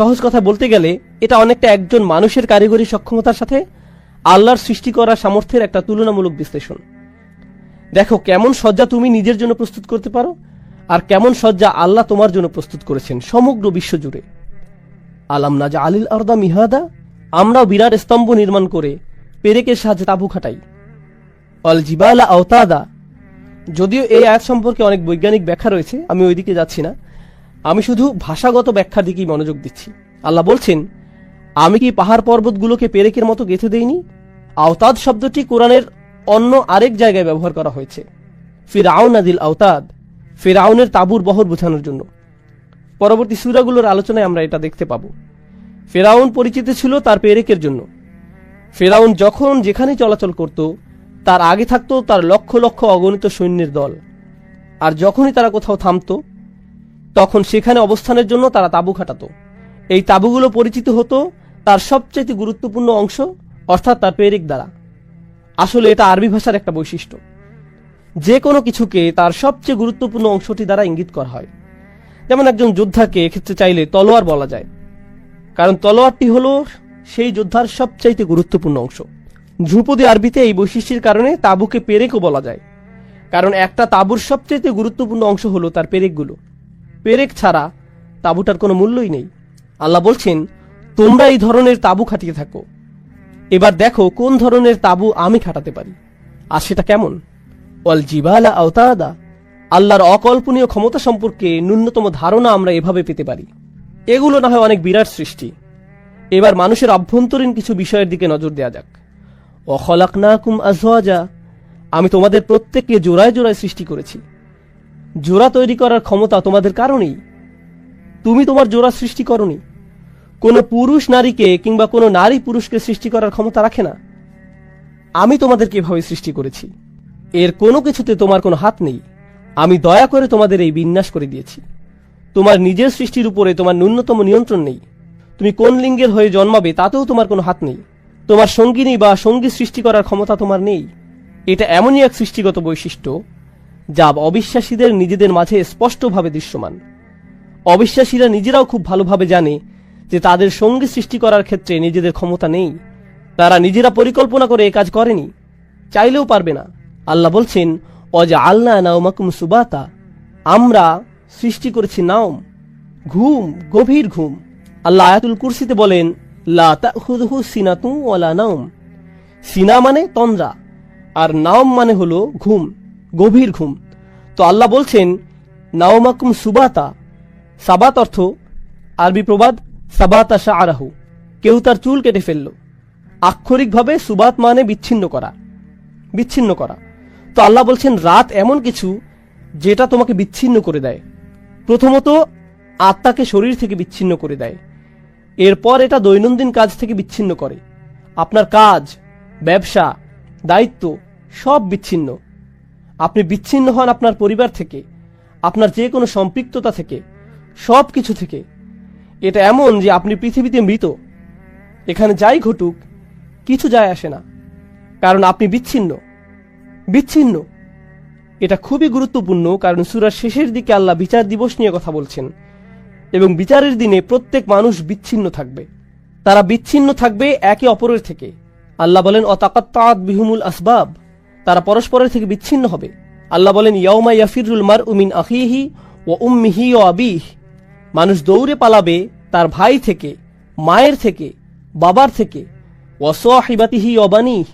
সহজ কথা বলতে গেলে, এটা অনেকটা একজন মানুষের কারিগরি সক্ষমতার সাথে আল্লাহর সৃষ্টি করা সামর্থ্যের একটা তুলনামূলক বিশ্লেষণ। দেখো, কেমন সজ্জা তুমি নিজের জন্য প্রস্তুত করতে পারো, আর কেমন সজ্জা আল্লাহ তোমার জন্য প্রস্তুত করেছেন সমগ্র বিশ্ব জুড়ে আলাম নাজা আলিল আরদা মিহাদা, আমরাও বিরাট স্তম্ভ নির্মাণ করে পেরেকের সাহায্যে তাবু খাটাই। অল জিবালা আওতাদা, যদিও এই আয়াত সম্পর্কে অনেক বৈজ্ঞানিক ব্যাখ্যা রয়েছে, আমি ওইদিকে যাচ্ছি না। আমি শুধু ভাষাগত ব্যাখ্যার দিকেই মনোযোগ দিচ্ছি। আল্লাহ বলছেন, আমি কি পাহাড় পর্বতগুলোকে পেরেকের মতো গেঁথে দেইনি? আওতাদ শব্দটি কোরআনের অন্য আরেক জায়গায় ব্যবহার করা হয়েছে। ফিরাউন আদিল আওতাদ, ফিরাউনের তাবুর বহর বোঝানোর জন্য। পরবর্তী সুরাগুলোর আলোচনায় আমরা এটা দেখতে পাব। ফেরাউন পরিচিত ছিল তার পেরেকের জন্য। ফেরাউন যখন যেখানে চলাচল করত, তার আগে থাকতো তার লক্ষ লক্ষ অগণিত সৈন্যের দল। আর যখনই তারা কোথাও থামতো তখন সেখানে অবস্থানের জন্য তারা তাঁবু খাটাতো। এই তাঁবুগুলো পরিচিত হতো তার সবচেয়ে গুরুত্বপূর্ণ অংশ, অর্থাৎ তার পেরেক দ্বারা। আসলে এটা আরবি ভাষার একটা বৈশিষ্ট্য। যে কোনো কিছুকে তার সবচেয়ে গুরুত্বপূর্ণ অংশটি দ্বারা ইঙ্গিত করা হয়। যেমন একজন যোদ্ধাকে এক্ষেত্রে চাইলে তলোয়ার বলা যায়। কারণ তলোয়ারটি হলো সেই যোদ্ধার সবচাইতে গুরুত্বপূর্ণ অংশ। ধ্রুপদী আরবিতে এই বৈশিষ্ট্যের কারণে তাবুকে পেরেকও বলা যায়। কারণ একটা তাবুর সবচাইতে গুরুত্বপূর্ণ অংশ হলো তার পেরেকগুলো। পেরেক ছাড়া তাবুটার কোনো মূল্যই নেই। আল্লাহ বলছেন, তোমরা এই ধরনের তাবু খাটিয়ে থাকো। এবার দেখো কোন ধরনের তাবু আমি খাটাতে পারি। আর সেটা কেমন? অল জিবালা আওতাদা। আল্লাহর অকল্পনীয় ক্ষমতা সম্পর্কে ন্যূনতম ধারণা আমরা এভাবে পেতে পারি। এগুলো না হয় অনেক বিরাট সৃষ্টি। এবার মানুষের অভ্যন্তরীণ কিছু বিষয়ের দিকে নজর দেওয়া যাক। অখলাক নাকুম আজওয়াজা। আমি তোমাদের প্রত্যেককে জোড়ায় জোড়ায় সৃষ্টি করেছি। জোড়া তৈরি করার ক্ষমতা তোমাদের কারণেই। তুমি তোমার জোড়া সৃষ্টি করনি। কোনো পুরুষ নারীকে কিংবা কোনো নারী পুরুষকে সৃষ্টি করার ক্ষমতা রাখে না। আমি তোমাদেরকে এভাবে সৃষ্টি করেছি। এর কোনো কিছুতে তোমার কোনো হাত নেই। আমি দয়া করে তোমাদের এই বিন্যাস করে দিয়েছি। তোমার নিজের সৃষ্টির উপরে তোমার ন্যূনতম নিয়ন্ত্রণ নেই। তুমি কোন লিঙ্গের হয়ে জন্মাবে তাতেও তোমার কোনো হাত নেই। তোমার সঙ্গিনী বা সঙ্গী সৃষ্টি করার ক্ষমতা তোমার নেই। এটা এমনই এক সৃষ্টিগত বৈশিষ্ট্য যা অবিশ্বাসীদের নিজেদের মাঝে স্পষ্টভাবে দৃশ্যমান। অবিশ্বাসীরা নিজেরাও খুব ভালোভাবে জানে যে তাদের সঙ্গী সৃষ্টি করার ক্ষেত্রে নিজেদের ক্ষমতা নেই। তারা নিজেরা পরিকল্পনা করে এ কাজ করেনি। চাইলেও পারবে না। আল্লাহ বলছেন অজা আল্লাহ নাওমাকুম সুবাতা। আমরা সৃষ্টি করেছি নাওম, ঘুম, গভীর ঘুম। আল্লাহ আয়াতুল কুরসিতে বলেন, লা তাখুযুহু সিনাতু ওয়ালা নাওম। সিনা মানে তন্দ্রা, আর নাওম মানে হলো ঘুম। গভীর ঘুম। তো আল্লাহ বলছেন, নাওমাকুম সুবাতা। সাবাত অর্থ, আরবি প্রবাদ, সাবাতা শাহরাহু কেউ তার চুল কেটে ফেলল। আক্ষরিকভাবে সুবাত মানে বিচ্ছিন্ন করা বিচ্ছিন্ন করা। তো আল্লাহ বলছেন, রাত এমন কিছু যেটা তোমাকে বিচ্ছিন্ন করে দেয়। প্রথমত, আত্মাকে শরীর থেকে বিচ্ছিন্ন করে দেয়। এরপর এটা দৈনন্দিন কাজ থেকে বিচ্ছিন্ন করে। আপনার কাজ, ব্যবসা, দায়িত্ব সব বিচ্ছিন্ন। আপনি বিচ্ছিন্ন হন আপনার পরিবার থেকে, আপনার যে কোনো সম্পৃক্ততা থেকে, সব কিছু থেকে। এটা এমন যে আপনি পৃথিবীতে মৃত। এখানে যাই ঘটুক, কিছু যায় আসে না। কারণ আপনি বিচ্ছিন্ন। বিচ্ছিন্ন। এটা খুবই গুরুত্বপূর্ণ, কারণ সুরার শেষের দিকে আল্লাহ বিচার দিবস নিয়ে কথা বলছেন। এবং বিচারের দিনে প্রত্যেক মানুষ বিচ্ছিন্ন থাকবে। তারা বিচ্ছিন্ন থাকবে একে অপরের থেকে। আল্লাহ বলেন অতাকাত্তাত বিহুমুল আসবাব। তারা পরস্পরের থেকে বিচ্ছিন্ন হবে। আল্লাহ বলেন ইয়মা ইয়াফিরুল মার উমিন আখিহি ও উম্মিহি ও আবিহ। মানুষ দৌড়ে পালাবে তার ভাই থেকে, মায়ের থেকে, বাবার থেকে ওয়াসিবাতিহি অবানি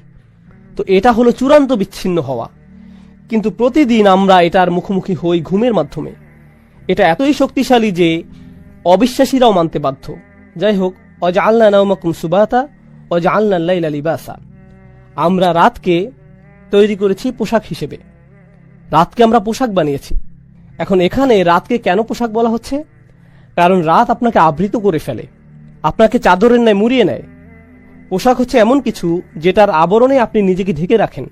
তো এটা হলো চূড়ান্ত বিচ্ছিন্ন হওয়া। কিন্তু প্রতিদিন আমরা এটার মুখোমুখি হই ঘুমের মাধ্যমে। এটা এতই শক্তিশালী যে অবিশ্বাসীরাও মানতে বাধ্য। যাই হোক অজা আল্লাহ নাউমাকুম সুবাতা অজা আল্লাহ লাইলা আমরা রাতকে তৈরি করেছি পোশাক হিসেবে। রাতকে আমরা পোশাক বানিয়েছি। এখন এখানে রাতকে কেন পোশাক বলা হচ্ছে? কারণ রাত আপনাকে আবৃত করে ফেলে। আপনাকে চাদরের ন্যায় মুড়িয়ে নেয়। পোশাক হচ্ছে এমন কিছু যেটার আবরণে আপনি নিজেকে ঢেকে রাখেন।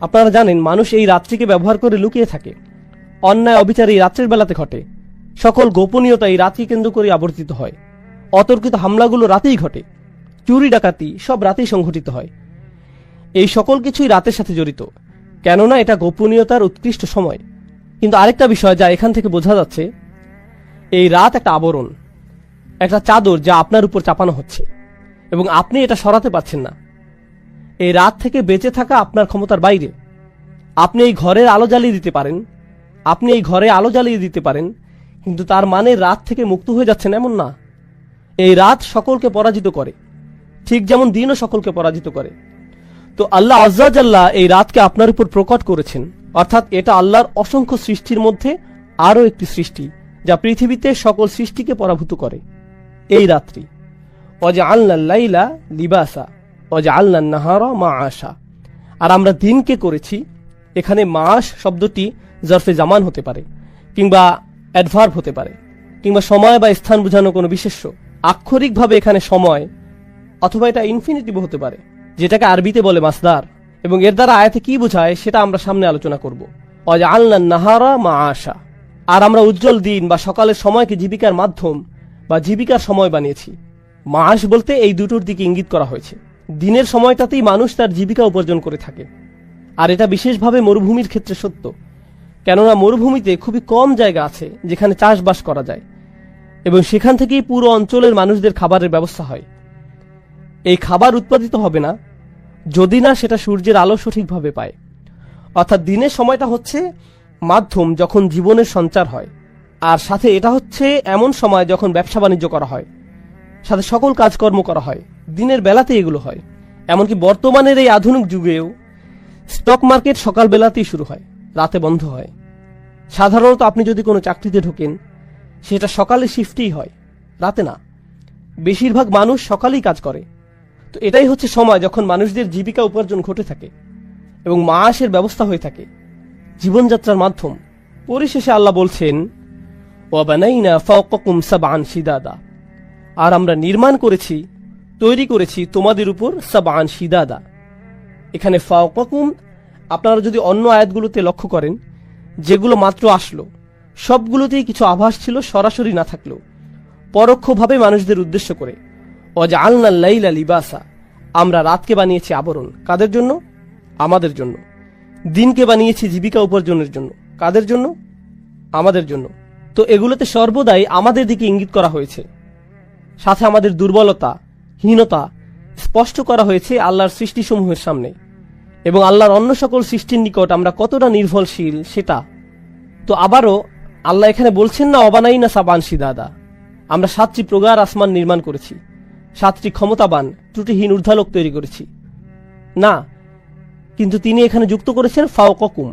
আপনারা জানেন, মানুষ এই রাত্রিকে ব্যবহার করে লুকিয়ে থাকে। অন্যায় অবিচার এই রাত্রের বেলাতে ঘটে। সকল গোপনীয়তা এই রাতকে কেন্দ্র করে আবর্তিত হয়। অতর্কিত হামলাগুলো রাতেই ঘটে। চুরি ডাকাতি সব রাতেই সংঘটিত হয়। এই সকল কিছুই রাতের সাথে জড়িত। কেননা এটা গোপনীয়তার উৎকৃষ্ট সময়। কিন্তু আরেকটা বিষয় যা এখান থেকে বোঝা যাচ্ছে, এই রাত একটা আবরণ, একটা চাদর যা আপনার উপর চাপানো হচ্ছে, এবং আপনি এটা সরাতে পারছেন না। এই রাত থেকে বেঁচে থাকা আপনার ক্ষমতার বাইরে। আপনি এই ঘরের আলো জ্বালিয়ে দিতে পারেন, আপনি এই ঘরে আলো জ্বালিয়ে দিতে পারেন, কিন্তু তার মানে রাত থেকে মুক্ত হয়ে যাচ্ছেন এমন না। এই রাত সকলকে পরাজিত করে, ঠিক যেমন দিনও সকলকে পরাজিত করে। তো আল্লাহ আজ্লাহ এই রাতকে আপনার উপর প্রকট করেছেন। অর্থাৎ এটা আল্লাহর অসংখ্য সৃষ্টির মধ্যে আরও একটি সৃষ্টি, যা পৃথিবীতে সকল সৃষ্টিকে পরাভূত করে। এই রাত্রি। অজা আল্লাহ লাইলা লিবাসা অজা আল্লাহ নাহারা মা আশা আর আমরা দিনকে করেছি, এখানে মাস শব্দটি জরফে জামান হতে পারে, কিংবা অ্যাডভার্ব হতে পারে, কিংবা সময় বা স্থান বোঝানো কোনো বিশেষ্য। আক্ষরিকভাবে এখানে সময়, অথবা এটা ইনফিনিটিভ হতে পারে। যেটাকে আরবিতে বলে মাসদার, এবং এর দ্বারা আয়াতে কি বোঝায় সেটা আমরা সামনে আলোচনা করব। অজ আল্লাহ নাহারা মা আশা আর আমরা উজ্জ্বল দিন বা সকালের সময়কে জীবিকার মাধ্যম বা জীবিকার সময় বানিয়েছি। মাস বলতে এই দুটোর দিকে ইঙ্গিত করা হয়েছে। দিনের সময়টাতেই মানুষ তার জীবিকা উপার্জন করে থাকে। আর এটা বিশেষভাবে মরুভূমির ক্ষেত্রে সত্য। কেননা মরুভূমিতে খুবই কম জায়গা আছে যেখানে চাষবাস করা যায়, এবং সেখান থেকেই পুরো অঞ্চলের মানুষদের খাবারের ব্যবস্থা হয়। এই খাবার উৎপাদিত হবে না, যদি না সেটা সূর্যের আলো সঠিকভাবে পায়। অর্থাৎ দিনের সময়টা হচ্ছে মাধ্যম যখন জীবনের সঞ্চার হয়। আর সাথে এটা হচ্ছে এমন সময় যখন ব্যবসা বাণিজ্য করা হয়, সাথে সকল কাজকর্ম করা হয়। দিনের বেলাতে এগুলো হয়। এমনকি বর্তমানের এই আধুনিক যুগেও স্টক মার্কেট সকাল বেলাতেই শুরু হয়, রাতে বন্ধ হয়। সাধারণত আপনি যদি কোনো চাকরিতে ঢোকেন, সেটা সকালে শিফটেই হয়, রাতে না। বেশিরভাগ মানুষ সকালেই কাজ করে। তো এটাই হচ্ছে সময় যখন মানুষদের জীবিকা উপার্জন ঘটে থাকে এবং মাসের ব্যবস্থা হয়ে থাকে। জীবনযাত্রার মাধ্যম। পরিশেষে আল্লাহ বলছেন সাবআন শিদাদা। আর আমরা নির্মাণ করেছি, তৈরি করেছি তোমাদের উপর সাবআন সিদাদা এখানে ফাওকাকুম, আপনারা যদি অন্য আয়াতগুলোতে লক্ষ্য করেন, যেগুলো মাত্র আসলো, সবগুলোতেই কিছু আভাস ছিল, সরাসরি না থাকলেও। পরোক্ষভাবে মানুষদের উদ্দেশ্য করে অজা আলনা লাইলা লিবাসা। আমরা রাতকে বানিয়েছি আবরণ। কাদের জন্য? আমাদের জন্য। দিনকে বানিয়েছি জীবিকা উপার্জনের জন্য। কাদের জন্য? আমাদের জন্য। তো এগুলোতে সর্বদাই আমাদের দিকে ইঙ্গিত করা হয়েছে। সাথে আমাদের দুর্বলতা, হীনতা স্পষ্ট করা হয়েছে আল্লাহর সৃষ্টিসমূহের সামনে। এবং আল্লাহর অন্য সকল সৃষ্টির নিকট আমরা কতটা নির্ভরশীল সেটা। তো আবারও আল্লাহ এখানে বলছেন না, অবানাই না সাবানসি দাদা। আমরা সাতটি প্রগার আসমান নির্মাণ করেছি। সাতটি ক্ষমতাবান, ত্রুটিহীন ঊর্ধ্বালোক তৈরি করেছি। না, কিন্তু তিনি এখানে যুক্ত করেছেন ফাওকুম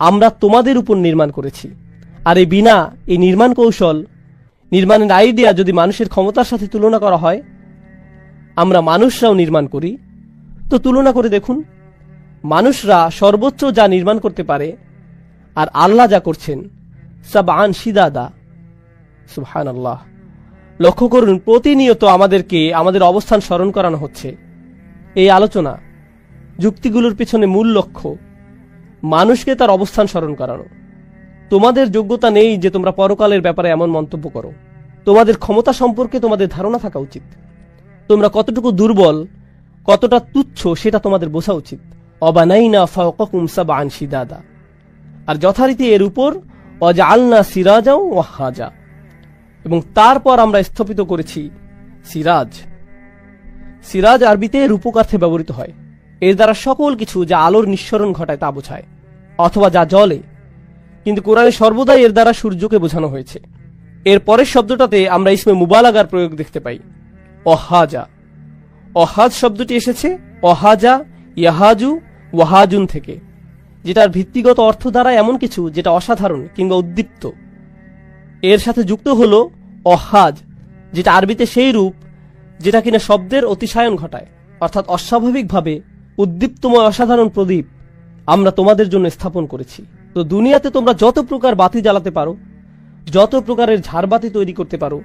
আমরা তোমাদের উপর নির্মাণ করেছি। আর এই বিনা, এই নির্মাণ কৌশল, নির্মাণের আইডিয়া যদি মানুষের ক্ষমতার সাথে তুলনা করা হয়, আমরা মানুষরাও নির্মাণ করি। তো তুলনা করে দেখুন, মানুষরা সর্বোচ্চ যা নির্মাণ করতে পারে, আর আল্লাহ যা করছেন সাব আন সিদাদা। সুবহান আল্লাহ লক্ষ্য করুন, প্রতিনিয়ত আমাদেরকে আমাদের অবস্থান স্মরণ করানো হচ্ছে। এই আলোচনা যুক্তিগুলোর পিছনে মূল লক্ষ্য, মানুষকে তার অবস্থান স্মরণ করানো। তোমাদের যোগ্যতা নেই যে তোমরা পরকালের ব্যাপারে এমন মন্তব্য করো। তোমাদের ক্ষমতা সম্পর্কে তোমাদের ধারণা থাকা উচিত। তোমরা কতটুকু দুর্বল, কতটা তুচ্ছ, সেটা তোমাদের বোঝা উচিত। শিদাদা। আর যথারীতি এর উপর অজালনা সিরাজাও ওয়াহাজা এবং তারপর আমরা স্থাপিত করেছি সিরাজ। সিরাজ আরবিতে রূপকার্থে ব্যবহৃত হয়। এর দ্বারা সকল কিছু যা আলোর নিঃসরণ ঘটায় তা বোঝায়, অথবা যা জলে কিন্তু কোরআনে সর্বদাই এর দ্বারা সূর্যকে বোঝানো হয়েছে। এর পরের শব্দটাতে আমরা ইসমে মুবালাগার প্রয়োগ দেখতে পাই। অহাজা। অহাজ শব্দটি এসেছে অহাজা ইয়াহাজু ওয়াহাজুন থেকে, যেটার ভিত্তিগত অর্থ দ্বারা এমন কিছু যেটা অসাধারণ কিংবা উদ্দীপ্ত। এর সাথে যুক্ত হল অহাজ যেটা আরবিতে সেই রূপ, যেটা কিনা শব্দের অতিশায়ন ঘটায়, অর্থাৎ অস্বাভাবিকভাবে উদ্দীপ্তময় অসাধারণ প্রদীপ আমরা তোমাদের জন্য স্থাপন করেছি। তো দুনিয়াতে তোমরা যত প্রকার বাতি জ্বালাতে পারো, যত প্রকারের ঝাড়বাতি তৈরি করতে পারো,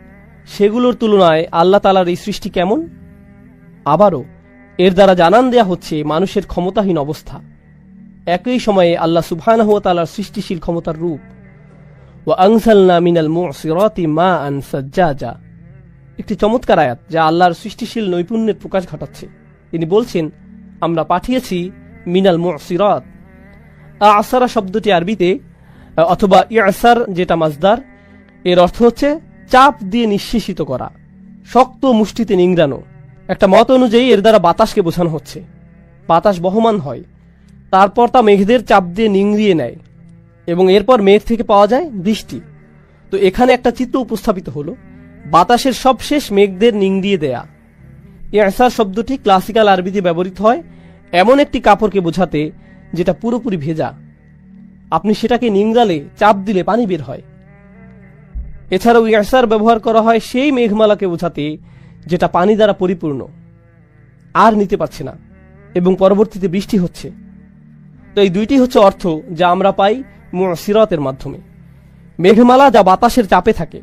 সেগুলোর তুলনায় আল্লাহ তালার এই সৃষ্টি কেমন? আবারও, এর দ্বারা জানান দেয়া হচ্ছে মানুষের ক্ষমতাহীন অবস্থা। একই সময়ে আল্লাহ সুবহানাহু ওয়া তাআলার সৃষ্টিশীল ক্ষমতার রূপ। মিনাল মা আন একটি চমৎকার আয়াত যা আল্লাহর সৃষ্টিশীল নৈপুণ্যের প্রকাশ ঘটাচ্ছে। তিনি বলছেন, আমরা পাঠিয়েছি মিনাল মুসিরাত। আসারা শব্দটি আরবিতে, অথবা ইয়াসার যেটা মাজদার, এর অর্থ হচ্ছে চাপ দিয়ে নিঃশেষিত করা, শক্ত মুষ্টিতে নিংড়ানো। একটা মত অনুযায়ী এর দ্বারা বাতাসকে বোঝানো হচ্ছে। বাতাস বহমান হয়, তারপর তা মেঘদের চাপ দিয়ে নিংড়িয়ে নেয়। এবং এরপর মেঘ থেকে পাওয়া যায় বৃষ্টি। তো এখানে একটা চিত্র উপস্থাপিত হলো। বাতাসের সবশেষ মেঘদের নিংড়িয়ে দেয়া। ইয়াসার শব্দটি ক্লাসিক্যাল আরবিতে ব্যবহৃত হয় এমন একটি কাপড়কে বোঝাতে যেটা পুরোপুরি ভেজা। আপনি সেটাকে নিংড়ালে, চাপ দিলে পানি বের হয়। এছাড়াও ইয়াসার ব্যবহার করা হয় সেই মেঘমালাকে বোঝাতে যেটা পানি দ্বারা পরিপূর্ণ। আর নিতে পারছে না এবং পরবর্তীতে বৃষ্টি হচ্ছে। তো এই দুইটি হচ্ছে অর্থ যা আমরা পাই সিরতের মাধ্যমে। মেঘমালা যা বাতাসের চাপে থাকে,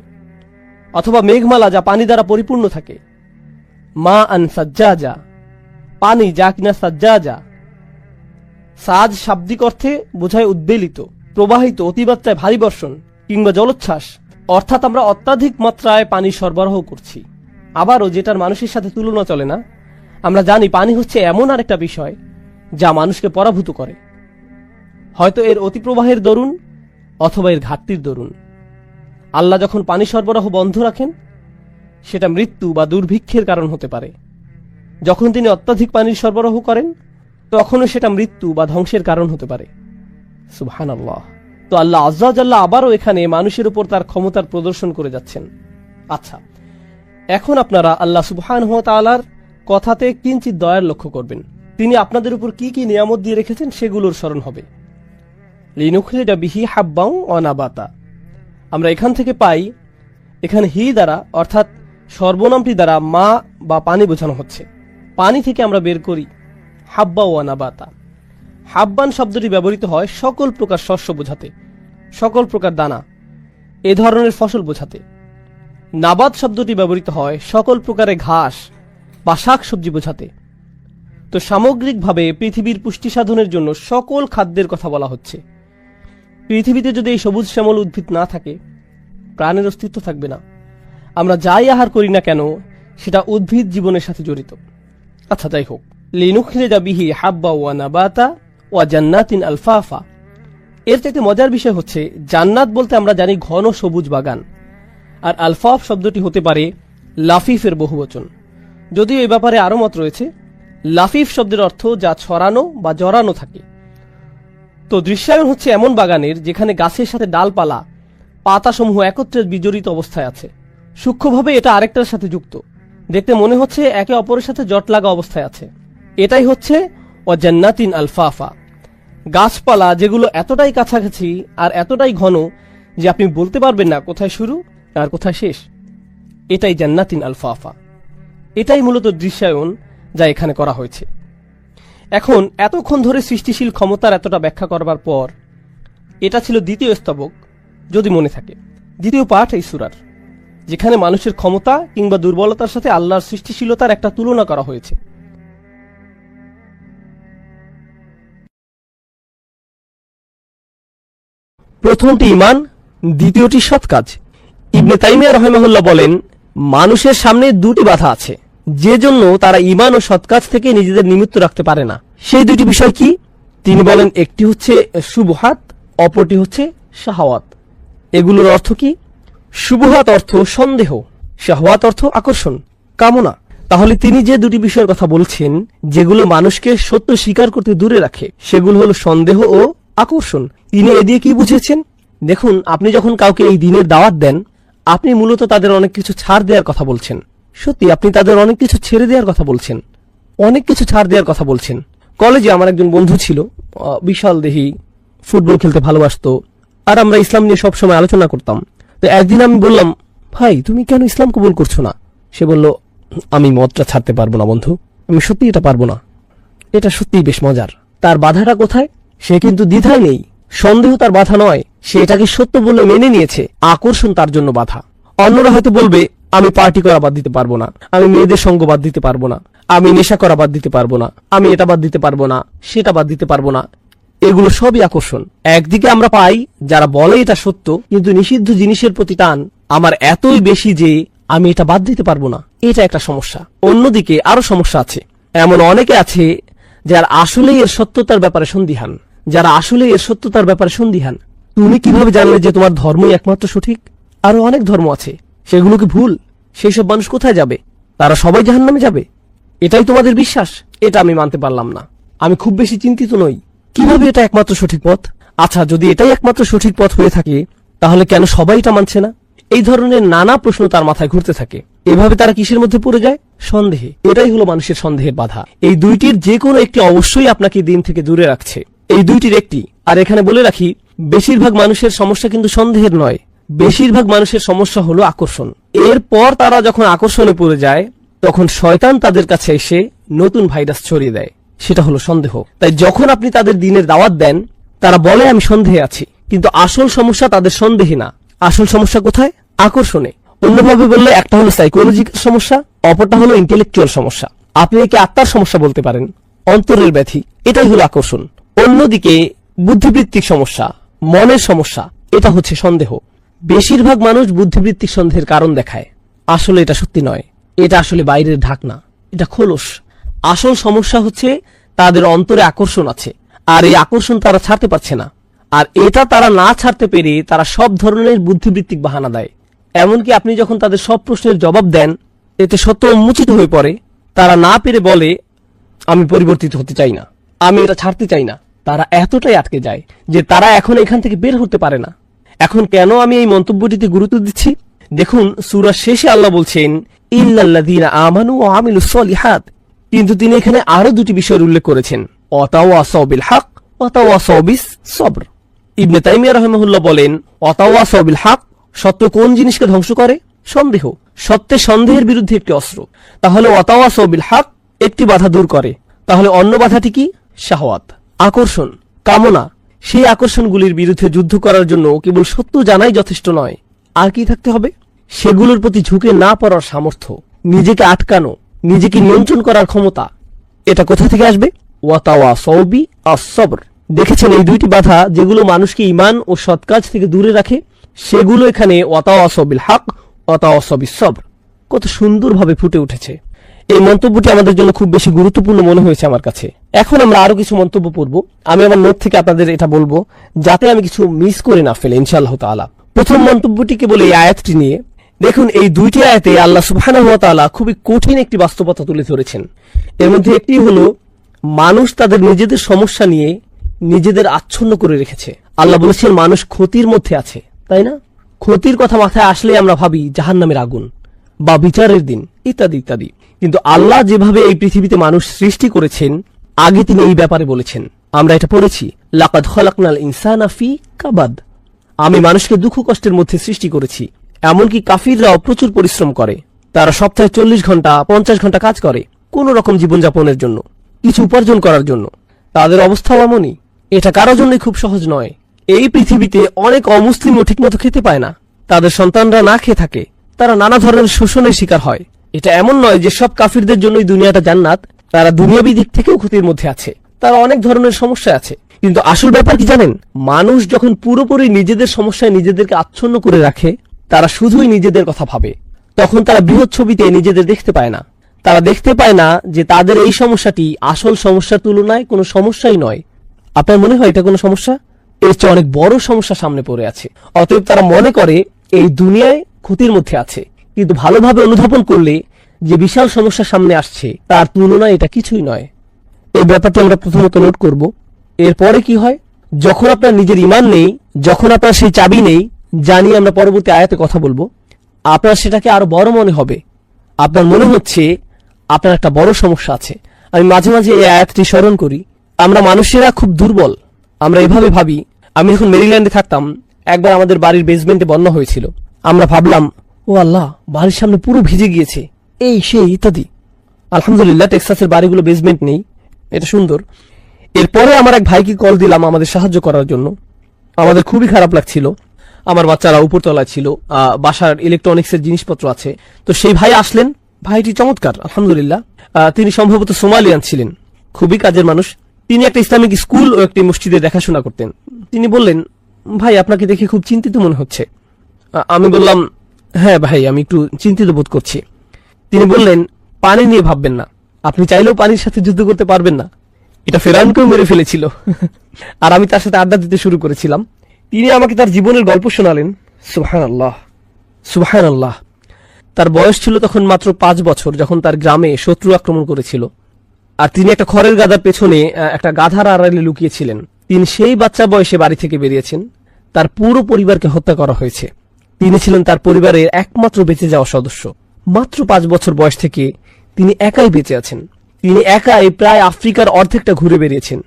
অথবা মেঘমালা যা পানি দ্বারা পরিপূর্ণ থাকে। মা আন সাজ্জা যা পানি যা কিনা সাজ্জা যা সাজ শাব্দিক অর্থে বোঝায় উদ্বেলিত, প্রবাহিত, অতিমাত্রায় ভারী বর্ষণ, কিংবা জলোচ্ছ্বাস। অর্থাৎ আমরা অত্যাধিক মাত্রায় পানি সরবরাহ করছি। আবারও যেটার মানুষের সাথে তুলনা চলে না। আমরা জানি পানি হচ্ছে এমন আরেকটা বিষয় যা মানুষকে পরাভূত করে। হয়তো এর অতিপ্রবাহের দরুন অথবা এর ঘাটতির দরুন। আল্লাহ যখন পানি সরবরাহ বন্ধ রাখেন, সেটা মৃত্যু বা দুর্ভিক্ষের কারণ হতে পারে। যখন তিনি অত্যাধিক পানির সরবরাহ করেন, তখনও সেটা মৃত্যু বা ধ্বংসের কারণ হতে পারে। সুবহান আল্লাহ তো আল্লাহ আজ্লাহ আবারও এখানে মানুষের উপর তার ক্ষমতার প্রদর্শন করে যাচ্ছেন। আচ্ছা এখন আপনারা আল্লাহ সুবহান তালার কথাতে কিঞ্চিত দয়ার লক্ষ্য করবেন। তিনি আপনাদের উপর কি কি নিয়ামত দিয়ে রেখেছেন সেগুলোর স্মরণ হবে। লিনুখলিডা বিহি হাব্বাউ অনাবাতা। আমরা এখান থেকে পাই, এখানে হি দ্বারা, অর্থাৎ সর্বনামটি দ্বারা মা বা পানি বোঝানো হচ্ছে। পানি থেকে আমরা বের করি, হাব্বা ও আনাবাতা হাব্বান শব্দটি ব্যবহৃত হয় সকল প্রকার শস্য বোঝাতে, সকল প্রকার দানা, এ ধরনের ফসল বোঝাতে। নাবাদ শব্দটি ব্যবহৃত হয় সকল প্রকারের ঘাস বা শাক সবজি বোঝাতে। তো সামগ্রিকভাবে পৃথিবীর পুষ্টি সাধনের জন্য সকল খাদ্যের কথা বলা হচ্ছে। পৃথিবীতে যদি এই সবুজ শ্যামল উদ্ভিদ না থাকে, প্রাণের অস্তিত্ব থাকবে না। আমরা যাই আহার করি না কেন, সেটা উদ্ভিদ জীবনের সাথে জড়িত। আচ্ছা যাই হোক। লিনুখরিজা বিহি হাব্বা ওয়া নাবাতা ওয়া জান্নাতিন আলফাফা। এর চাইতে মজার বিষয় হচ্ছে, জান্নাত বলতে আমরা জানি ঘন সবুজ বাগান। আর আলফাফ শব্দটি হতে পারে লাফিফের বহুবচন। যদিও এ ব্যাপারে আরও মত রয়েছে, লাফিফ শব্দের অর্থ যা ছড়ানো বা জড়ানো থাকে। তো দৃশ্যায়ন হচ্ছে এমন বাগানের যেখানে গাছের সাথে ডালপালা, পাতাসমূহ একত্রে বিজড়িত অবস্থায় আছে। সূক্ষ্মভাবে এটা আরেকটার সাথে যুক্ত। দেখতে মনে হচ্ছে একে অপরের সাথে জট লাগা অবস্থায় আছে। এটাই হচ্ছে অজান্নাতিন আলফাফা। গাছপালা যেগুলো এতটাই কাছাকাছি আর এতটাই ঘন যে আপনি বলতে পারবেন না কোথায় শুরু আর কোথায় শেষ। এটাই জান্নাতিন আলফাফা। এটাই মূলত দৃশ্যায়ন যা এখানে করা হয়েছে। এখন এতক্ষণ ধরে সৃষ্টিশীল ক্ষমতার এতটা ব্যাখ্যা করবার পর, এটা ছিল দ্বিতীয় স্তবক, যদি মনে থাকে। দ্বিতীয় পাঠ এই সুরার, যেখানে মানুষের ক্ষমতা কিংবা দুর্বলতার সাথে আল্লাহর সৃষ্টিশীলতার একটা তুলনা করা হয়েছে। প্রথমটি ইমান দ্বিতীয়টি সৎ কাজ। ইবনে তাইমিয়া রহমাহুল্লাহ বলেন, মানুষের সামনে দুটি বাধা আছে। যে জন্য তারা ইমান ও সৎ কাজ থেকে নিজেদের নিমিত্ত রাখতে পারে না। সেই দুটি বিষয় কি? তিনি বলেন একটি হচ্ছে সুবহাত অপরটি হচ্ছে শাহাওয়াত। এগুলোর অর্থ কি? সুবহাত অর্থ সন্দেহ শাহওয়াত অর্থ আকর্ষণ কামনা। তাহলে তিনি যে দুটি বিষয়ের কথা বলছেন যেগুলো মানুষকে সত্য স্বীকার করতে দূরে রাখে সেগুলো হলো সন্দেহ ও আকর্ষণ। তিনি এ দিয়ে কি বুঝেছেন? দেখুন আপনি যখন কাউকে এই দিনের দাওয়াত দেন আপনি মূলত তাদের অনেক কিছু ছাড় দেওয়ার কথা বলছেন। সত্যি, আপনি তাদের অনেক কিছু ছেড়ে দেওয়ার কথা বলছেন। অনেক কিছু ছাড় দেওয়ার কথা বলছেন। কলেজে আমার একজন বন্ধু ছিল বিশাল দেহি, ফুটবল খেলতে ভালোবাসতো, আর আমরা ইসলাম নিয়ে সবসময় আলোচনা করতাম। তো একদিন আমি বললাম, ভাই, তুমি কেন ইসলাম কবুল করছ না? সে বলল, আমি মদটা ছাড়তে পারব না, বন্ধু। আমি সত্যি এটা পারব না। এটা সত্যিই বেশ মজার। তার বাধাটা কোথায়? সে কিন্তু দ্বিধায় নেই। সন্দেহ তার বাধা নয়। সে এটাকে সত্য বলে মেনে নিয়েছে। আকর্ষণ তার জন্য বাধা। অন্যরা হয়তো বলবে আমি পার্টি করা বাদ দিতে পারব না। আমি মেয়েদের সঙ্গ বাদ দিতে পারব না। আমি নেশা করা বাদ দিতে পারব না। আমি এটা বাদ দিতে পারব না, সেটা বাদ দিতে পারব না। এগুলো সবই আকর্ষণ। একদিকে আমরা পাই, যারা বলে এটা সত্য, কিন্তু নিষিদ্ধ জিনিসের প্রতি টান আমার এতই বেশি যে আমি এটা বাদ দিতে পারব না। এটা একটা সমস্যা। অন্যদিকে আরও সমস্যা আছে। এমন অনেকে আছে যারা আসলে এর সত্যতার ব্যাপারে সন্দিহান। যারা আসলে এর সত্যতার ব্যাপারে সন্দিহান। তুমি কীভাবে জানলে যে তোমার ধর্মই একমাত্র সঠিক? আরও অনেক ধর্ম আছে। সেগুলো কি ভুল? সেই সব মানুষ কোথায় যাবে? তারা সবাই জাহান্নামে যাবে? এটাই তোমাদের বিশ্বাস? এটা আমি মানতে পারলাম না। আমি খুব বেশি চিন্তিত নই। কীভাবে এটা একমাত্র সঠিক পথ? আচ্ছা যদি এটাই একমাত্র সঠিক পথ হয়ে থাকে, তাহলে কেন সবাই এটা মানছে না? এই ধরনের নানা প্রশ্ন তার মাথায় ঘুরতে থাকে। এভাবে তারা কিসের মধ্যে পড়ে যায়? সন্দেহে। এটাই হলো মানুষের সন্দেহের বাধা। এই দুইটির যে কোনো একটি অবশ্যই আপনাকে দিন থেকে দূরে রাখছে। এই দুইটির একটি, আর এখানে বলে রাখি, বেশিরভাগ মানুষের সমস্যা কিন্তু সন্দেহের নয়। বেশিরভাগ মানুষের সমস্যা হলো আকর্ষণ। এরপর তারা যখন আকর্ষণে পড়ে যায়, তখন শয়তান তাদের কাছে এসে নতুন ভাইরাস ছড়িয়ে দেয়। সেটা হলো সন্দেহ। তাই যখন আপনি তাদের দিনের দাওয়াত দেন, তারা বলে, আমি সন্দেহে আছি। কিন্তু আসল সমস্যা তাদের সন্দেহে না। আসল সমস্যা কোথায়? আকর্ষণে। অন্যভাবে বললে, একটা হলো সাইকোলজিক্যাল সমস্যা, অপরটা হলো ইন্টেলেকচুয়াল সমস্যা। আপনি একে আত্মার সমস্যা বলতে পারেন, অন্তরের ব্যাধি। এটাই হলো আকর্ষণ। অন্যদিকে, বুদ্ধিবৃত্তিক সমস্যা, মনের সমস্যা, এটা হচ্ছে সন্দেহ। বেশিরভাগ মানুষ বুদ্ধিবৃত্তিক সন্দেহের কারণ দেখায়। আসলে এটা সত্যি নয়। এটা আসলে বাইরের ঢাকনা। এটা খোলস। আসল সমস্যা হচ্ছে তাদের অন্তরে আকর্ষণ আছে। আর এই আকর্ষণ তারা ছাড়তে পারছে না। আর এটা তারা না ছাড়তে পেরে তারা সব ধরনের বুদ্ধিবৃত্তিক বাহানা দেয়। এমনকি আপনি যখন তাদের সব প্রশ্নের জবাব দেন, এতে সত্য উন্মোচিত হয়ে পড়ে। তারা না পেরে বলে, আমি পরিবর্তিত হতে চাই না। আমি এটা ছাড়তে চাই না। তারা এতটাই আটকে যায় যে তারা এখন এখান থেকে বের হতে পারে না। এখন কেন আমি এই মন্তব্যটিতে গুরুত্ব দিচ্ছি? দেখুন, সুরা শেষে আল্লাহ বলছেন আমানু সলিহাত। কিন্তু তিনি এখানে আরও দুটি বিষয়ের উল্লেখ করেছেন অতাওয়াসাও বিল হক অতাওয়াসাও বিস সবর ইবনে তাইমিয়া রহমাহুল্লাহ বলেন অতাওয়াসাও বিল হক সত্য কোন জিনিসকে ধ্বংস করে? সন্দেহ। সত্যের সন্দেহের বিরুদ্ধে একটি অস্ত্র। তাহলে অতাওয়াসাও বিল হক একটি বাধা দূর করে। তাহলে অন্য বাধাটি কি? শাহওয়াত। আকর্ষণ। কামনা। সেই আকর্ষণগুলির বিরুদ্ধে যুদ্ধ করার জন্য কেবল সত্য জানাই যথেষ্ট নয়। আর কি থাকতে হবে? সেগুলোর প্রতি ঝুঁকে না পড়ার সামর্থ্য, নিজেকে আটকানো, নিজেকে নিয়ন্ত্রণ করার ক্ষমতা, এটা কোথা থেকে আসবে? ওয়াতাওয়া সৌবি আসবর দেখেছেন এই দুইটি বাধা যেগুলো মানুষকে ইমান ও সৎকাজ থেকে দূরে রাখে? সেগুলো এখানে ওয়াতাওয়া সবিল হক, ওয়াতাওয়া সবিল সবর। কত সুন্দরভাবে ফুটে উঠেছে। এই মন্তব্যটি আমাদের জন্য খুব বেশি গুরুত্বপূর্ণ মনে হয়েছে আমার কাছে। এখন আমরা আরও কিছু মন্তব্য পড়ব। আমি আমার নোট থেকে আপনাদের এটা বলব, যাতে আমি কিছু মিস করে না ফেলে, ইনশাআল্লাহ তাআলা। প্রথম মন্তব্যটি কেবল এই আয়াতটি নিয়ে? দেখুন, এই দুইটি আয়াতে আল্লাহ সুবহানাহু ওয়া তাআলা খুবই কঠিন একটি বাস্তবতা তুলে ধরেছেন। এর মধ্যে একটি হলো, মানুষ তাদের নিজেদের সমস্যা নিয়ে নিজেদের আচ্ছন্ন করে রেখেছে। আল্লাহ বলেছেন, মানুষ ক্ষতির মধ্যে আছে। তাই না? ক্ষতির কথা মাথায় আসলে আমরা ভাবি, জাহান্নামের আগুন বা বিচারের দিন, ইত্যাদি ইত্যাদি। কিন্তু আল্লাহ যেভাবে এই পৃথিবীতে মানুষ সৃষ্টি করেছেন আগে তিনি এই ব্যাপারে বলেছেন, আমরা এটা পড়েছি, লাকাদ খলাকনাল ইনসানা ফি কাবাদ। আমি মানুষকে দুঃখ কষ্টের মধ্যে সৃষ্টি করেছি, এমনকি কাফিররাও প্রচুর পরিশ্রম করে। তারা সপ্তাহে চল্লিশ ঘণ্টা, পঞ্চাশ ঘণ্টা কাজ করে, কোন রকম জীবনযাপনের জন্য, কিছু উপার্জন করার জন্য। তাদের অবস্থাও এমনই, এটা কারও জন্যই খুব সহজ নয়। এই পৃথিবীতে অনেক অমুসলিমও ঠিকমতো খেতে পায় না। তাদের সন্তানরা না খেয়ে থাকে, তারা নানা ধরনের শোষণের শিকার হয়। এটা এমন নয় যে সব কাফিরদের জন্যই দুনিয়াটা জান্নাত তারা দুনিয়াবি দিক থেকেও ক্ষতির মধ্যে আছে। তারা অনেক ধরনের সমস্যা আছে। কিন্তু আসল ব্যাপার কি জানেন? মানুষ যখন পুরোপুরি নিজেদের সমস্যায় নিজেদেরকে আচ্ছন্ন করে রাখে, তারা শুধুই নিজেদের কথা ভাবে। তখন তারা বৃহৎ ছবিতে নিজেদের দেখতে পায় না। তারা দেখতে পায় না যে তাদের এই সমস্যাটি আসল সমস্যার তুলনায় কোনো সমস্যাই নয়। আপনার মনে হয় এটা কোনো সমস্যা? এর চেয়ে অনেক বড় সমস্যা সামনে পড়ে আছে। অতএব তারা মনে করে এই দুনিয়ায় ক্ষতির মধ্যে আছে। কিন্তু ভালোভাবে অনুধাবন করলে যে বিশাল সমস্যা সামনে আসছে, তার তুলনায় এটা কিছুই নয়। এই ব্যাপারটি আমরা প্রথমত নোট করব। এরপরে কি হয়? যখন আপনার নিজের ইমান নেই, যখন আপনার সেই চাবি নেই জানি আমরা পরবর্তী আয়াতে কথা বলব, আপনার সেটাকে আরও বড় মনে হবে। আপনার মনে হচ্ছে আপনার একটা বড় সমস্যা আছে। আমি মাঝে মাঝে এই আয়াতটি স্মরণ করি। আমরা মানুষেরা খুব দুর্বল। আমরা এভাবে ভাবি, আমি যখন মেরিল্যান্ডে থাকতাম, একবার আমাদের বাড়ির বেসমেন্টে বন্যা হয়েছিল। আমরা ভাবলাম, ও আল্লাহ, বাড়ির সামনে পুরো ভিজে গিয়েছে। এই, সেই, ইত্যাদি। আলহামদুলিল্লাহ, টেক্সাসের বাড়িগুলো বেসমেন্ট নেই। এটা সুন্দর। এরপরে আমার এক ভাইকে কল দিলাম আমাদের সাহায্য করার জন্য। আমাদের খুবই খারাপ লাগছিল। আমার বাচ্চারা উপরতলায় ছিল। বাসার ইলেকট্রনিক্স এর জিনিসপত্র আছে। তো সেই ভাই আসলেন। ভাইটি চমৎকার, আলহামদুলিল্লাহ। তিনি সম্ভবত সোমালিয়ান ছিলেন। খুবই কাজের মানুষ। তিনি একটা ইসলামিক স্কুল ও একটি মসজিদে দেখাশোনা করতেন। তিনি বললেন, ভাই, আপনাকে দেখে খুব চিন্তিত মনে হচ্ছে। আমি বললাম হ্যাঁ ভাই, আমি একটু চিন্তিত বোধ করছি। তিনি বললেন, পানি নিয়ে ভাববেন না। আপনি চাইলেও পানির সাথে যুদ্ধ করতে পারবেন না। এটা ফেরানকেও মেরে ফেলেছিল। আর আমি তার সাথে আড্ডা দিতে শুরু করেছিলাম। তিনি আমাকে তার জীবনের গল্প শোনালেন। সুবহান আল্লাহ সুবহান আল্লাহ তার বয়স ছিল তখন মাত্র পাঁচ বছর, যখন তার গ্রামে শত্রু আক্রমণ করেছিল। আর তিনি একটা খড়ের গাদার পেছনে একটা গাধার আড়ালে লুকিয়েছিলেন। তিনি সেই বাচ্চা বয়সে বাড়ি থেকে বেরিয়েছেন। তার পুরো পরিবারকে হত্যা করা হয়েছে। তিনি ছিলেন তার পরিবারের একমাত্র বেঁচে যাওয়া সদস্য। মাত্র পাঁচ বছর বয়স থেকে তিনি একাই বেঁচে আছেন। তিনি একাই প্রায় আফ্রিকার অর্ধেকটা ঘুরে বেরিয়েছেন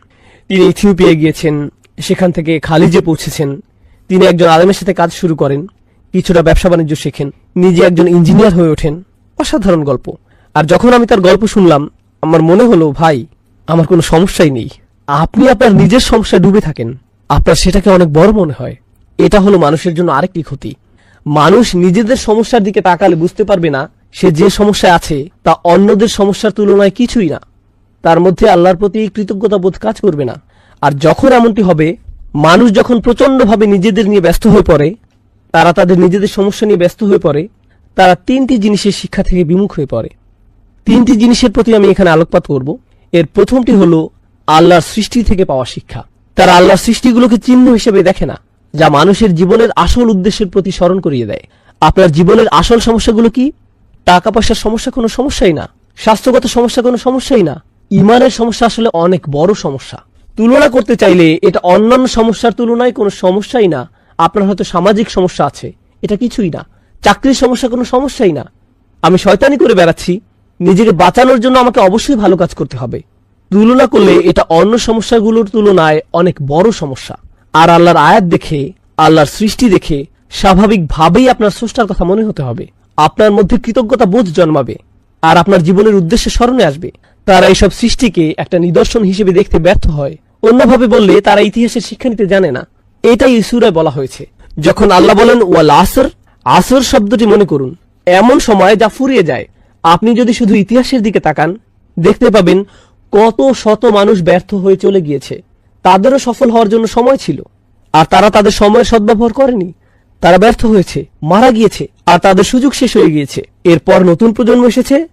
তিনি ইথিওপিয়ায় গিয়েছেন, সেখান থেকে খালিজে পৌঁছেছেন। তিনি একজন আলেমের সাথে কাজ শুরু করেন, কিছুটা ব্যবসা বাণিজ্য শেখেন, নিজে একজন ইঞ্জিনিয়ার হয়ে ওঠেন। অসাধারণ গল্প। আর যখন আমি তার গল্প শুনলাম, আমার মনে হলো, ভাই, আমার কোনো সমস্যাই নেই। আপনি আপনার নিজের সমস্যায় ডুবে থাকেন। আপনার সেটাকে অনেক বড় মনে হয়। এটা হলো মানুষের জন্য আরেকটি ক্ষতি। মানুষ নিজেদের সমস্যার দিকে তাকালে বুঝতে পারবে না সে যে সমস্যায় আছে তা অন্যদের সমস্যার তুলনায় কিছুই না। তার মধ্যে আল্লাহর প্রতি কৃতজ্ঞতা বোধ কাজ করবে না। আর যখন এমনটি হবে, মানুষ যখন প্রচন্ডভাবে নিজেদের নিয়ে ব্যস্ত হয়ে পড়ে, তারা তাদের নিজেদের সমস্যা নিয়ে ব্যস্ত হয়ে পড়ে, তারা তিনটি জিনিসের শিক্ষা থেকে বিমুখ হয়ে পড়ে। তিনটি জিনিসের প্রতি আমি এখানে আলোকপাত করব। এর প্রথমটি হলো আল্লাহর সৃষ্টি থেকে পাওয়া শিক্ষা। তারা আল্লাহর সৃষ্টিগুলোকে চিহ্ন হিসেবে দেখে না। যা মানুষের জীবনের আসল উদ্দেশ্যের প্রতি স্মরণ করিয়ে দেয়। আপনার জীবনের আসল সমস্যাগুলো কি? টাকা পয়সার সমস্যা কোনো সমস্যাই না। স্বাস্থ্যগত সমস্যা কোনো সমস্যাই না। ইমানের সমস্যা আসলে অনেক বড় সমস্যা। তুলনা করতে চাইলে এটা অন্যান্য সমস্যার তুলনায় কোনো সমস্যাই না। আপনার হয়তো সামাজিক সমস্যা আছে। এটা কিছুই না। চাকরির সমস্যা কোনো সমস্যাই না। আমি শয়তানি করে বেড়াচ্ছি। নিজেকে বাঁচানোর জন্য আমাকে অবশ্যই ভালো কাজ করতে হবে। তুলনা করলে এটা অন্য সমস্যাগুলোর তুলনায় অনেক বড় সমস্যা। আর আল্লাহর আয়াত দেখে, আল্লাহর সৃষ্টি দেখে স্বাভাবিকভাবেই আপনার স্রষ্টার কথা মনে হতে হবে। আপনার মধ্যে কৃতজ্ঞতা বোধ জন্মাবে আর আপনার জীবনের উদ্দেশ্যে স্মরণে আসবে। তারা এইসব সৃষ্টিকে একটা নিদর্শন হিসেবে দেখতে ব্যর্থ হয়। অন্যভাবে বললে, তারা ইতিহাসের শিক্ষা নিতে জানে না। এটাই ইসুরায় বলা হয়েছে। যখন আল্লাহ বলেন, ওয়াল আসর আসর শব্দটি মনে করুন। এমন সময় যা ফুরিয়ে যায়। আপনি যদি শুধু ইতিহাসের দিকে তাকান, দেখতে পাবেন কত শত মানুষ ব্যর্থ হয়ে চলে গিয়েছে। তাদেরও সফল হওয়ার জন্য সময় ছিল। আর তারা তাদের সময়ের সদ্ব্যবহার করেনি। তারা ব্যর্থ হয়েছে, মারা গিয়েছে, আর তাদের সুযোগ শেষ হয়ে গিয়েছে। এরপর নতুন প্রজন্ম এসেছে,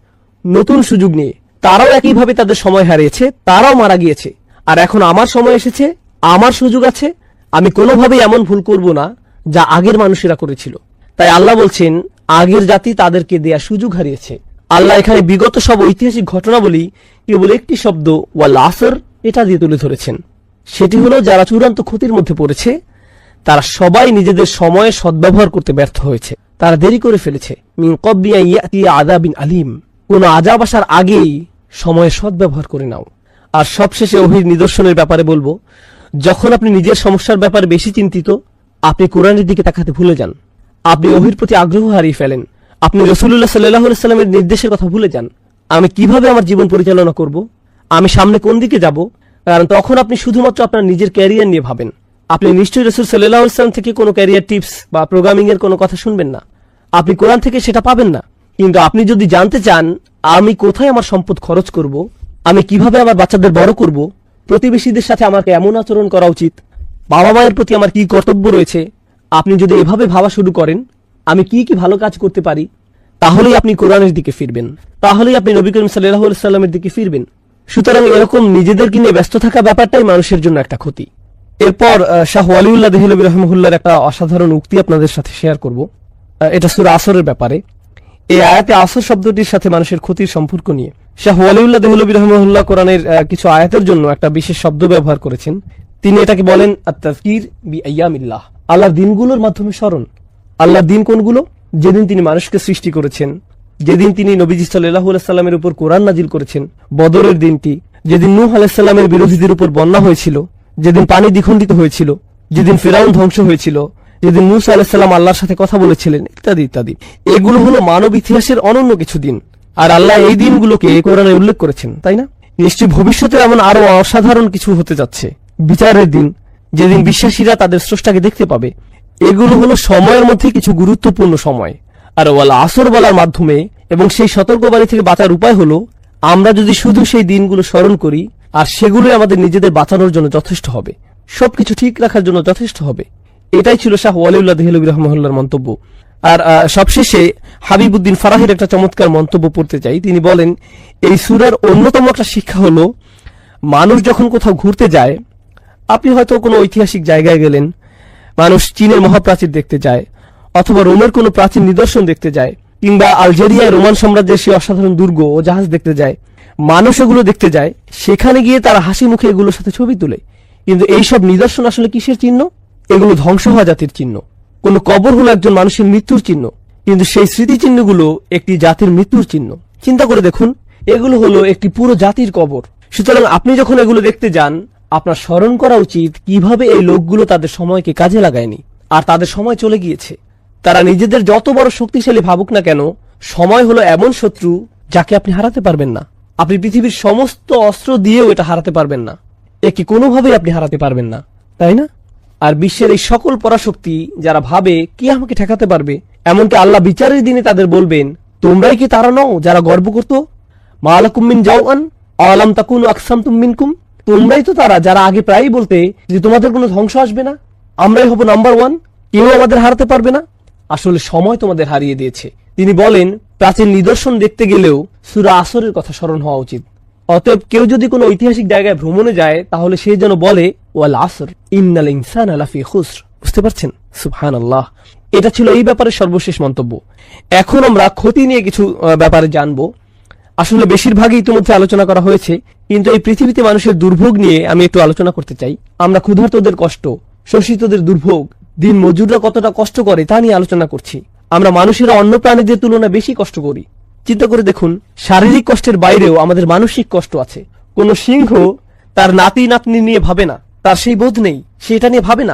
নতুন সুযোগ নিয়ে। তারাও একইভাবে তাদের সময় হারিয়েছে, তারাও মারা গিয়েছে। আর এখন আমার সময় এসেছে, আমার সুযোগ আছে, আমি কোনোভাবেই এমন ভুল করব না যা আগের মানুষেরা করেছিল। তাই আল্লাহ বলছেন, আগের জাতি তাদেরকে দেয়া সুযোগ হারিয়েছে। আল্লাহ এখানে বিগত সব ঐতিহাসিক ঘটনাবলী কেবল একটি শব্দ, ওয়াল আসর, এটা দিয়ে তুলে ধরেছেন। সেটি হলো যারা চূড়ান্ত ক্ষতির মধ্যে পড়েছে, তারা সবাই নিজেদের সময়ে সদ্ব্যবহার করতে ব্যর্থ হয়েছে। তারা দেরি করে ফেলেছে। মিন ইয়াতি আদাবিন আলিম। কোন আজাব আসার আগেই সময়ে সদ্ব্যবহার করে নাও। আর সবশেষে অভির নিদর্শনের ব্যাপারে বলব, যখন আপনি নিজের সমস্যার ব্যাপারে বেশি চিন্তিত, আপনি কোরআনের দিকে তাকাতে ভুলে যান। আপনি অহির প্রতি আগ্রহ হারিয়ে ফেলেন। আপনি রসুল্লাহ সাল্লাহ সাল্লামের নির্দেশের কথা ভুলে যান। আমি কীভাবে আমার জীবন পরিচালনা করব? আমি সামনে কোন দিকে যাব? কারণ তখন আপনি শুধুমাত্র আপনার নিজের ক্যারিয়ার নিয়ে ভাবেন। আপনি নিশ্চয়ই রসুল সাল্লাহ ইসলাম থেকে কোনো ক্যারিয়ার টিপস বা প্রোগ্রামিং এর কোনো কথা শুনবেন না। আপনি কোরআন থেকে সেটা পাবেন না। কিন্তু আপনি যদি জানতে চান, আমি কোথায় আমার সম্পদ খরচ করব? আমি কীভাবে আমার বাচ্চাদের বড় করব? প্রতিবেশীদের সাথে আমার এমন আচরণ করা উচিত? বাবা মায়ের প্রতি আমার কি কর্তব্য রয়েছে? আপনি যদি এভাবে ভাবা শুরু করেন, আমি কি কি ভালো কাজ করতে পারি? তাহলেই আপনি কোরআনের দিকে ফিরবেন। তাহলেই আপনি নবী করিম সাল্লাহ সাল্লামের দিকে ফিরবেন। সুতরাং এরকম নিজেদেরকে নিয়ে ব্যস্ত থাকা ব্যাপারটাই মানুষের জন্য একটা ক্ষতি। এরপর শাহ ওয়ালিউল্লাহ দেহিলবী রহমহুল্লার একটা অসাধারণ উক্তি আপনাদের সাথে শেয়ার করব। এটা সুরা আসরের ব্যাপারে। এই আয়াতে আসর শব্দটির সাথে মানুষের ক্ষতির সম্পর্ক নিয়ে। শাহ ওয়ালিউল্লাহ দেহলবী রহমহুল্লাহ কোরআনের কিছু আয়াতের জন্য একটা বিশেষ শব্দ ব্যবহার করেছেন। তিনি এটাকে বলেন আত্তাফকির বি আল্লাহর দিনগুলোর মাধ্যমে স্মরণ। আল্লাহ দিন কোনগুলো? যেদিন তিনি মানুষকে সৃষ্টি করেছেন। যেদিন তিনি নবীজি সাল্লামের উপর কোরআন নাজিল করেছেন, বদরের দিনটি, যেদিন নূহ আলাইসাল্লামের বিরোধীদের উপর বন্যা হয়েছিল, যেদিন পানি দ্বিখণ্ডিত হয়েছিল, যেদিন ফেরাউন ধ্বংস হয়েছিল, যেদিন মুসা আলাহিসাল্লাম আল্লাহর সাথে কথা বলেছিলেন, ইত্যাদি ইত্যাদি। এগুলো হলো মানব ইতিহাসের অনন্য কিছু দিন। আর আল্লাহ এই দিনগুলোকে কোরআনে উল্লেখ করেছেন, তাই না? নিশ্চয়ই ভবিষ্যতে এমন আরও অসাধারণ কিছু হতে যাচ্ছে। বিচারের দিন, যেদিন বিশ্বাসীরা তাদের স্রষ্টাকে দেখতে পাবে, এগুলো হলো সময়ের মধ্যে কিছু গুরুত্বপূর্ণ সময়। আর ওয়াল আসর বলার মাধ্যমে এবং সেই সতর্কবাণী থেকে বাঁচার উপায় হলো, আমরা যদি শুধু সেই দিনগুলো স্মরণ করি, আর সেগুলোই আমাদের নিজেদের বাঁচানোর জন্য যথেষ্ট হবে। সবকিছু ঠিক রাখার জন্য যথেষ্ট হবে। এটাই ছিল শাহ ওয়ালিউল্লাহ দেহলবী রহমহল্লার মন্তব্য। আর সবশেষে হাবিবুদ্দিন ফারাহের একটা চমৎকার মন্তব্য পড়তে চাই। তিনি বলেন, এই সুরার অন্যতম একটা শিক্ষা হলো, মানুষ যখন কোথাও ঘুরতে যায়, আপনি হয়তো কোনো ঐতিহাসিক জায়গায় গেলেন, মানুষ চীনের মহাপ্রাচীর দেখতে যায় অথবা রোমের কোনো প্রাচীন নিদর্শন দেখতে যায়, কিংবা আলজেরিয়ায় রোমান সাম্রাজ্যের সেই অসাধারণ দুর্গ ও জাহাজ দেখতে যায় মানুষ এগুলো দেখতে যায়, সেখানে গিয়ে তারা হাসি মুখে এগুলোর সাথে ছবি তুলে। কিন্তু এইসব নিদর্শন আসলে কিসের চিহ্ন? এগুলো ধ্বংস হওয়া জাতির চিহ্ন। কোন কবর হলো একজন মানুষের মৃত্যুর চিহ্ন। কিন্তু সেই স্মৃতিচিহ্নগুলো একটি জাতির মৃত্যুর চিহ্ন। চিন্তা করে দেখুন, এগুলো হলো একটি পুরো জাতির কবর। সুতরাং আপনি যখন এগুলো দেখতে যান, আপনার স্মরণ করা উচিত কীভাবে এই লোকগুলো তাদের সময়কে কাজে লাগায়নি, আর তাদের সময় চলে গিয়েছে। তারা নিজেদের যত বড় শক্তিশালী ভাবুক না কেন, সময় হলো এমন শত্রু যাকে আপনি হারাতে পারবেন না। আপনি পৃথিবীর সমস্ত অস্ত্র দিয়েও এটা হারাতে পারবেন না। একে কোনোভাবেই আপনি হারাতে পারবেন না। তাই না? আর বিশ্বের এই সকল পরাশক্তি যারা ভাবে কি আমাকে ঠেকাতে পারবে, এমনকি আল্লাহ বিচারের দিনে তাদের বলবেন, তোমরাই কি তারা নও যারা গর্ব করতো? মালাকুমিন জাওয়ান আলাম তাকুন আকসাম মিনকুম। তোমরাই তো তারা যারা আগে প্রায়ই বলতে যে তোমাদের কোনো ধ্বংস আসবে না, আমরাই হব নাম্বার ওয়ান কেউ আমাদের হারাতে পারবে না। আসলে সময় তোমাদের হারিয়ে দিয়েছে। তিনি বলেন, প্রাচীন নিদর্শন দেখতে গেলেও সুরা আসরের কথা স্মরণ হওয়া উচিত। অতএব কেউ যদি কোনো ঐতিহাসিক জায়গায় ভ্রমণে যায়, তাহলে সে যেন বলে, ওয়াল আসর, ইন্নাল ইনসান আলাফি খুসর। বুঝতে পারছেন? আল্লাহ এটা ছিল এই ব্যাপারে সর্বশেষ মন্তব্য। এখন আমরা ক্ষতি নিয়ে কিছু ব্যাপারে জানব। আসলে বেশিরভাগই ইতিমধ্যে আলোচনা করা হয়েছে, কিন্তু এই পৃথিবীতে মানুষের দুর্ভোগ নিয়ে আমি একটু আলোচনা করতে চাই। আমরা ক্ষুধার্তদের কষ্ট, শোষিতদের দুর্ভোগ দিন মজুররা কতটা কষ্ট করে তা নিয়ে আলোচনা করছি। আমরা মানুষেরা অন্য প্রাণীদের তুলনায় বেশি কষ্ট করি। চিন্তা করে দেখুন, শারীরিক কষ্টের বাইরেও আমাদের মানসিক কষ্ট আছে। কোন সিংহ তার নাতি নাতনি নিয়ে ভাবে না, তার সেই বোধ নেই, সেটা নিয়ে ভাবে না।